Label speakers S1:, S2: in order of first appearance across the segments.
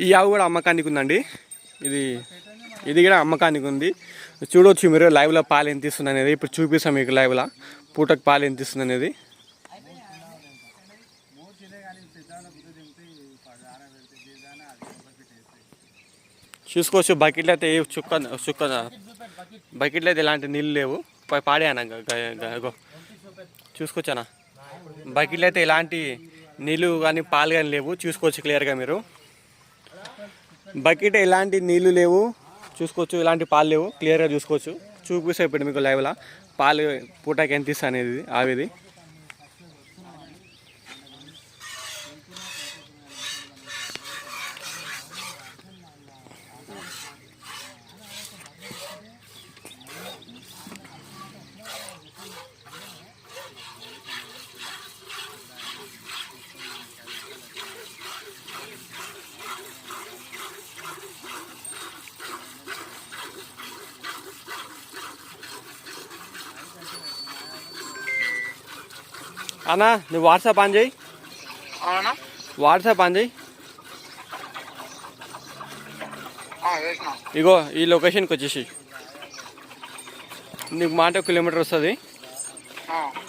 S1: ఈ ఆవు కూడా అమ్మకానికి ఉందండి. ఇది ఇది కూడా అమ్మకానికి ఉంది. చూడవచ్చు మీరు లైవ్లో పాలు ఎంత ఇస్తుంది అనేది. ఇప్పుడు చూపిస్తాం మీకు లైవ్లో. పూటకు పాలు ఎంత ఇస్తుంది అనేది. చూసుకోవచ్చు బకెట్లో అయితే ఏ చుక్క చుక్క బకెట్లో అయితే ఎలాంటి నీళ్ళు లేవు. పై- పాడేయనా చూసుకోవచ్చానా బకెట్లో అయితే ఎలాంటి నీళ్ళు కానీ పాలు కానీ లేవు. చూసుకోవచ్చు క్లియర్గా మీరు. బకెట్ ఎలాంటి నీళ్ళు లేవు. చూసుకోవచ్చు ఎలాంటి పాలు లేవు. క్లియర్గా చూసుకోవచ్చు. చూపిస్తే ఇప్పుడు మీకు లైవ్లా. పాలు పూటకి ఎంత ఇస్తా అనేది ఆవిది. అన్నా నువ్వు వాట్సాప్ ఆన్ చేయి. వాట్సాప్ ఆన్ చేయి. ఇగో ఈ లొకేషన్కి వచ్చేసి. నీకు మాట ఒక కిలోమీటర్ వస్తుంది.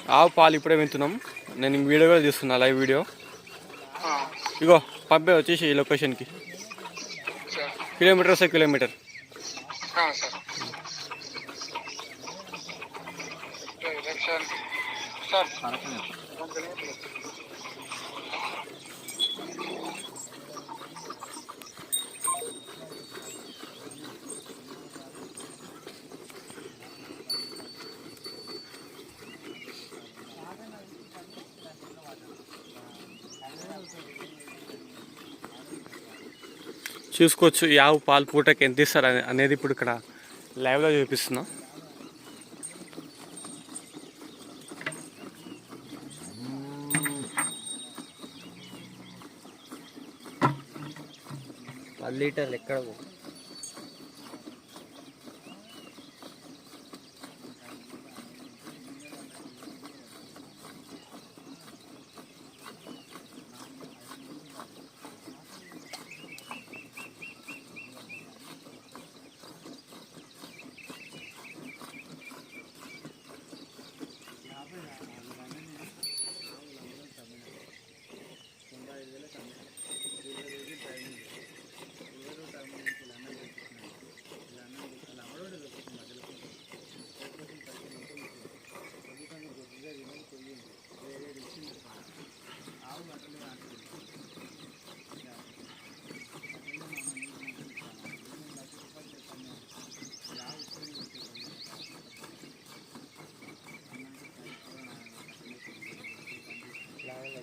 S1: ఆవు పాలు ఇప్పుడే వింటున్నాం. నేను వీడియో కూడా తీస్తున్నా లైవ్ వీడియో. ఇగో పంపే వచ్చేసి ఈ లొకేషన్కి. కిలోమీటర్ వస్తే కిలోమీటర్.
S2: సార్. సార్
S1: చూసుకోవచ్చు ఈ ఆవు పాలు పూటకి ఎంత ఇస్తారు అనేది ఇప్పుడు ఇక్కడ లైవ్లో చూపిస్తున్నాం.
S3: లీటర్ లీటర్లు ఎక్కడ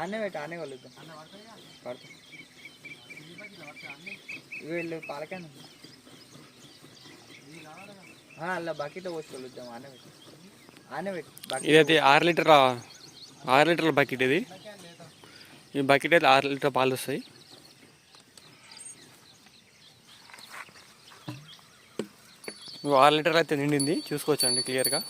S3: ఆనే పెట్టి ఆనే కలుద్దాం. పడతాం వీళ్ళు పాలకాయ అలా బకెట్లో పోసి కలుద్దాం ఆనే పెట్టి. ఆనే పెట్టి ఇది
S1: ఇదైతే ఆరు లీటర్ ఆరు లీటర్ల బకెట్ ఇది. ఈ బకెట్ అయితే ఆరు లీటర్ పాలు వస్తాయి. ఆరు లీటర్లు అయితే నిండింది చూసుకోవచ్చండి క్లియర్గా.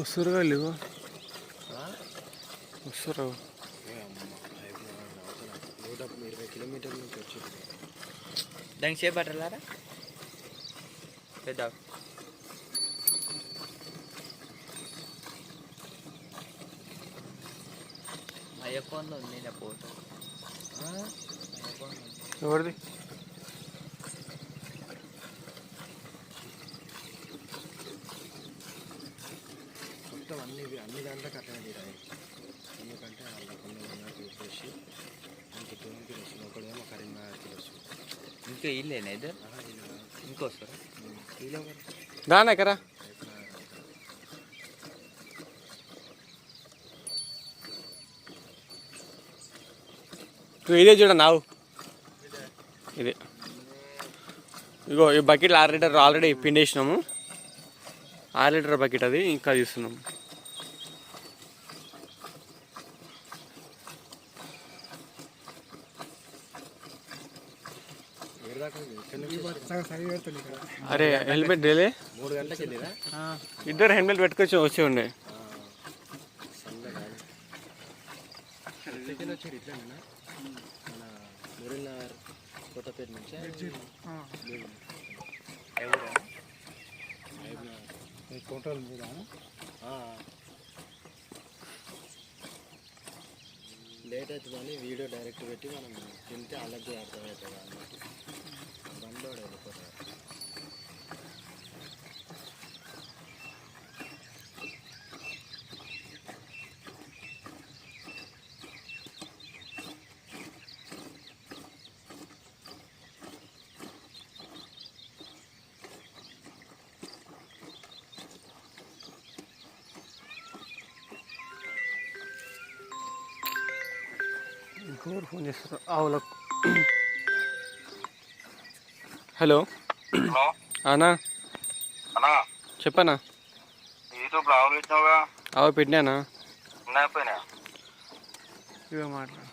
S1: వస్తురు వెళ్ళి వస్తురు
S4: నూట ఇరవై కిలోమీటర్ల నుంచి వచ్చి
S3: దానికి సేపు పట్టాలారా పెద్ద. మా ఫోన్లో ఉంది నా ఉంది.
S1: ఎవరిది?
S4: మొత్తం అన్ని అన్ని దాంట్లో కట్టనే తీరాలి ఎందుకంటే వాళ్ళ కొన్ని ఉన్నారు చూసేసి మనకి టోన్కి వస్తుంది ఒకడేమో కరీంనగర్కి వస్తుంది
S3: ఇంకా ఇల్లేనా ఇద్దరు?
S4: ఒకరు
S1: దానా ఎక్కరా ఇదే చూడ నావు. ఇదే. ఇగో ఈ బకెట్ ఆరు లీటర్ ఆల్రెడీ పిండేసినాము. ఆరు లీటర్ బకెట్ అది ఇంకా తీస్తున్నాము
S4: ఏడు దాకా ఉంది. ఇక్కడి నుంచి
S1: అరే హెల్మెట్ డేలే
S4: మూడు గంటలకు వెళ్ళిరా
S1: ఇద్దరు హెల్మెట్ పెట్టుకొచ్చి వచ్చి ఉండే
S4: సండే కాదు నుంచి లేట్ అవుతుందని వీడియో డైరెక్ట్ పెట్టి మనం తింటే అలాగే అర్థమవుతుంది అన్నట్టు
S1: ఇంకోరు ఫోన్ చేస్తారు ఆవులకు హలో.
S2: హలో.
S1: అన్నా
S2: అన్నా
S1: చెప్పనా. ఆవు పెట్టినానా. ఇవే మాట్లాడు.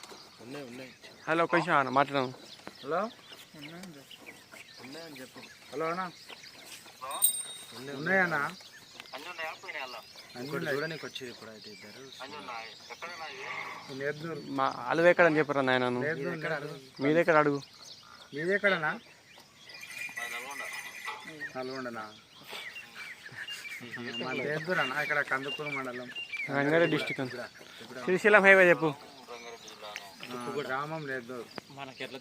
S1: హలో ఒక నిమిషం అన్న మాట్లాడము
S3: హలో.
S4: ఉన్నాయని చెప్పు.
S3: హలో అన్న
S4: ఉన్నాయి
S3: ఉన్నాయన్నా
S1: మా అలువ ఎక్కడ అని చెప్పరా నాయన
S4: మీరు ఎక్కడ అడుగు
S1: మీ దగ్గర అడుగు?
S3: మీది ఎక్కడనా? నల్గొండనా? మన నేర్దూరన్నా ఇక్కడ కందుకూరు మండలం.
S1: రంగారెడ్డి డిస్టిక్ అంత శ్రీశైలం హైవే చెప్పు.
S3: గ్రామం నేర్దూరు
S5: మనకి ఎట్లా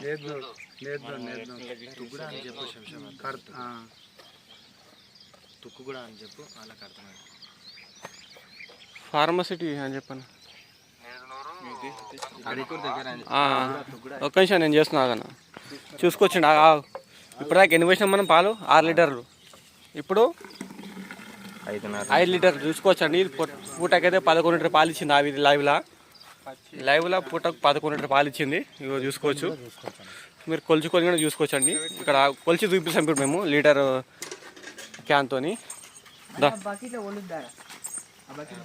S3: నేర్దూరు నేర్దూరు నేర్దూరు
S4: తుక్కు కూడా అని చెప్పు వాళ్ళకి అర్థమైంది.
S1: ఫార్మసిటీ అని చెప్పాను. ఒక్క నిమిషం నేను చేస్తున్నా ఆగన్న చూసుకొచ్చిండు ఆ, ఆ. ఇప్పటిదాకా ఎన్ని పోసినాం మనం పాలు? ఆరు లీటర్లు. ఇప్పుడు ఐదు లీటర్ చూసుకోవచ్చండి పూటకైతే పదకొండు లీటర్ పాలు ఇచ్చింది అవి లైవ్లా. లైవ్లా పూటకు పదకొండు లీటర్ పాలు ఇచ్చింది. ఇగో చూసుకోవచ్చు. మీరు కొలుచుకొని కూడా చూసుకోవచ్చండి. ఇక్కడ కొలిచి చూపిస్తాం ఇప్పుడు మేము. లీటర్ క్యాన్తోని దా
S3: బకెట్లో ఒలుద్దారా? ఆ బకెట్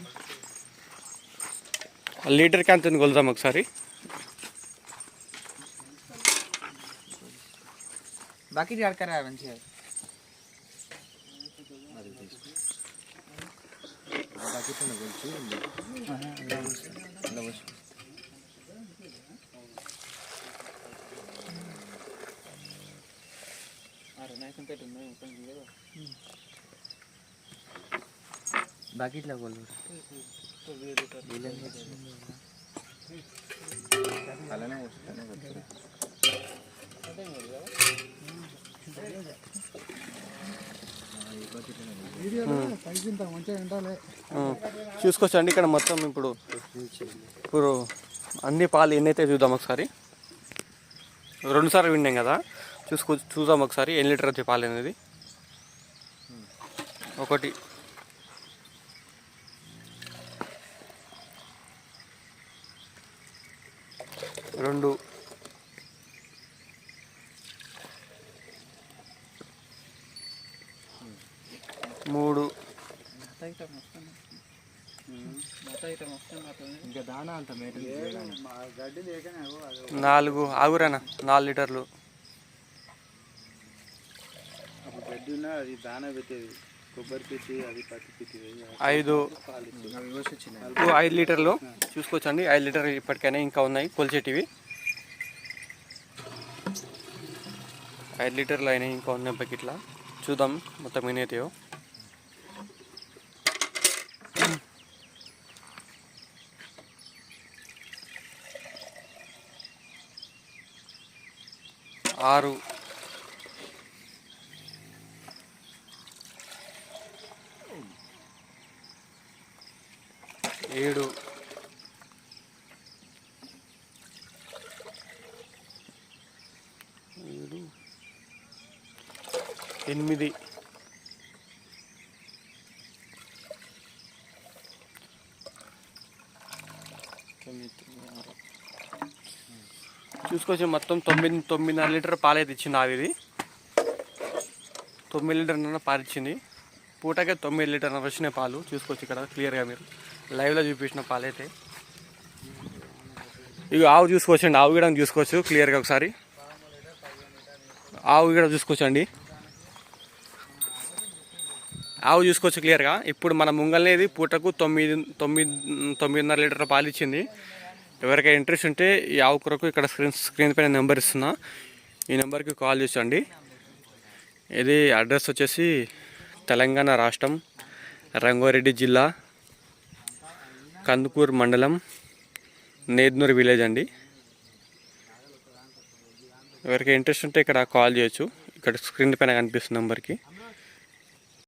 S1: లీటర్ క్యాన్తో కొలుద్దాం ఒకసారి.
S3: బకెట్ కడకరా మంచిగా?
S4: అది తీసుకో. ఆ బకెట్ కొలిచి
S3: బకెట్లో కొలు
S4: అలానే. ఆ,
S1: చూసుకోవచ్చండి ఇక్కడ మొత్తం ఇప్పుడు ఇప్పుడు అన్ని పాలు ఎన్నైతే చూద్దాం ఒకసారి? రెండు సార్లు విన్నాం కదా. చూసుకో చూద్దాం ఒకసారి. ఎన్ని లీటర్ వచ్చే పాలు అనేది? ఒకటి. రెండు. మూడు. నాలుగు. ఆగురానా? నాలుగు లీటర్లు.
S3: గడ్డి ఉన్నా అది దానా పెట్టేది.
S4: కొబ్బరి పిట్టి అది పత్తి పిట్టి
S1: ఐదు ఐదు లీటర్లు. చూసుకోవచ్చండి. ఐదు లీటర్లు ఇప్పటికైనా ఇంకా ఉన్నాయి కొలిచేటివి. ఐదు లీటర్లు అయినాయి ఇంకా ఉన్నాయి బకెట్ల. చూద్దాం మొత్తం అవుతాయో. ఆరు ఎనిమిది. చూసుకోవచ్చు మొత్తం తొమ్మిది తొమ్మిదిన్నర లీటర్ పాలైతే ఇచ్చింది ఆవిది తొమ్మిది లీటర్ పాలిచ్చింది పూటకే తొమ్మిది లీటర్ వచ్చినాయి పాలు. చూసుకోవచ్చు ఇక్కడ క్లియర్గా మీరు. లైవ్లో చూపించిన పాలైతే. ఇక ఆవు చూసుకోవచ్చండి. ఆవు కూడా చూసుకోవచ్చు క్లియర్గా ఒకసారి. ఆవు కూడా చూసుకోవచ్చండి. ఆవు చూసుకోవచ్చు క్లియర్గా. ఇప్పుడు మన ముంగల్నేది పూటకు తొమ్మిది తొమ్మిది తొమ్మిదిన్నర లీటర్ పాలు ఇచ్చింది. ఎవరికైనా ఇంట్రెస్ట్ ఉంటే ఈ ఆవు కొరకు ఇక్కడ స్క్రీన్ స్క్రీన్ పైన నెంబర్ ఇస్తున్నా. ఈ నెంబర్కి కాల్ చేసండి. ఇది అడ్రస్ వచ్చేసి తెలంగాణ రాష్ట్రం రంగారెడ్డి జిల్లా కందుకూరు మండలం నేద్నూరు విలేజ్ అండి. ఎవరికి ఇంట్రెస్ట్ ఉంటే ఇక్కడ కాల్ చేయొచ్చు. ఇక్కడ స్క్రీన్ పైన కనిపిస్తున్న నెంబర్కి.